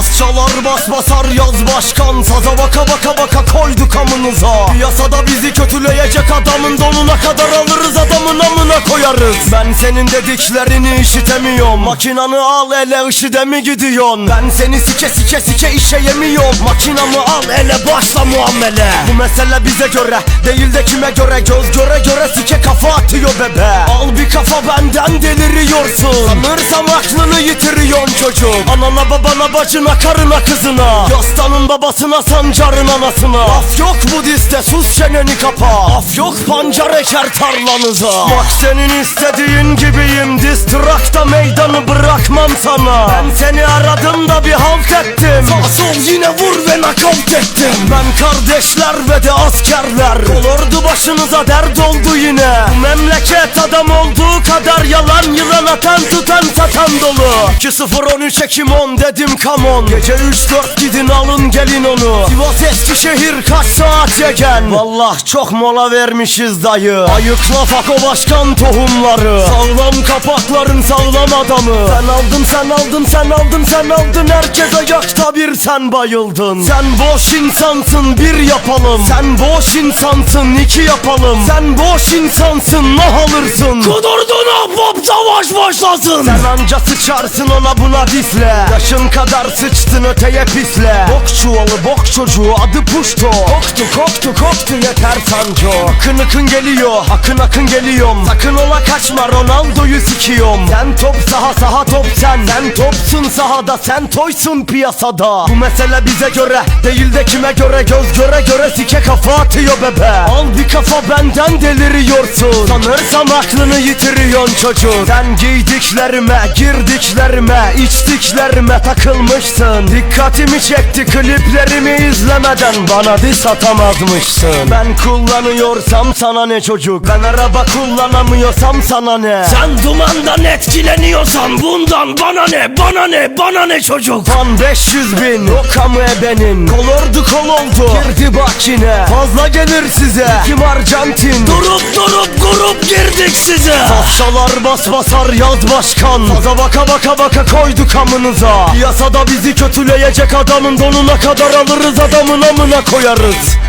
Bas çalar bas basar yaz başkan. Saza baka baka baka koyduk amınıza. Piyasada bizi koyarız Ben senin dediklerini işitemiyorum. Makinanı al ele IŞİD'e mi gidiyorsun? Ben seni sike sike sike işe yemiyorum. Makinamı al ele başla muamele. Bu mesele bize göre değil de kime göre? Göz göre göre sike kafa atıyor bebe. Al bir kafa benden deliriyorsun. Sanırsam aklını yitiriyorsun çocuk. Anana babana bacına karına kızına. Yastanın babasına sancarın anasına. Af yok bu diste sus çeneni kapa. Af yok pancar eker tarlanıza. Bak senin istediğin gibiyim Distrakta meydanı bırakmam sana. Ben seni aradım da bir halt ettim. Sağ sol yine vur ve nakavt ettim. Ben kardeşler ve de askerler. Olurdu başınıza dert oldu yine. Bu memleket adam olduğu kadar yalan Yılan atan tutan satan dolu. 2-0-13 Ekim 10 dedim come on. Gece 3-4 gidin alın gelin onu. Sivas Eskişehir kaç saat yegen? Vallah çok mola vermişiz dayı. Ayıkla fako başkan tohumları. Sağlam kapakların sağlam adamı. Sen aldın sen aldın sen aldın sen aldın. Herkes ayakta bir sen bayıldın. Sen boş insansın bir yapalım. Sen boş insansın iki yapalım. Sen boş insansın nah alırsın hop savaş başlasın. Sen anca sıçarsın ona buna difle. Yaşın kadar sıçtın öteye pisle. Bok çuvalı bok çocuğu adı puşto. Koktu koktu koktu yeter sanco. Akın akın geliyor akın akın geliyorum. Sakın ola kaçma Ronaldo'yu sikiyorum. Sen top saha saha top sen. Sen topsun sahada sen toysun piyasada. Bu mesele bize göre değil de kime göre. Göz göre göre sike kafa atıyor bebe. Al bir kafa benden deliriyorsun. Sanırsam aklını yitiriyorsun Sen giydiklerime girdiklerime içtiklerime takılmışsın. Dikkatimi çekti kliplerimi izlemeden. Bana diss atamazmışsın. Ben kullanıyorsam sana ne çocuk? Ben araba kullanamıyorsam sana ne? Sen dumandan etkileniyorsan bundan bana ne? Bana ne? Bana ne çocuk? Fan 500 bin o kamu ebenin. Kol ordu kol oldu. Girdi bak yine Fazla gelir size. Kim Arjantin? Durup girdik size. Safşalar bas basar yaz başkan. Saza baka baka baka koyduk amınıza. Piyasada bizi kötüleyecek adamın donuna kadar alırız adamın amına koyarız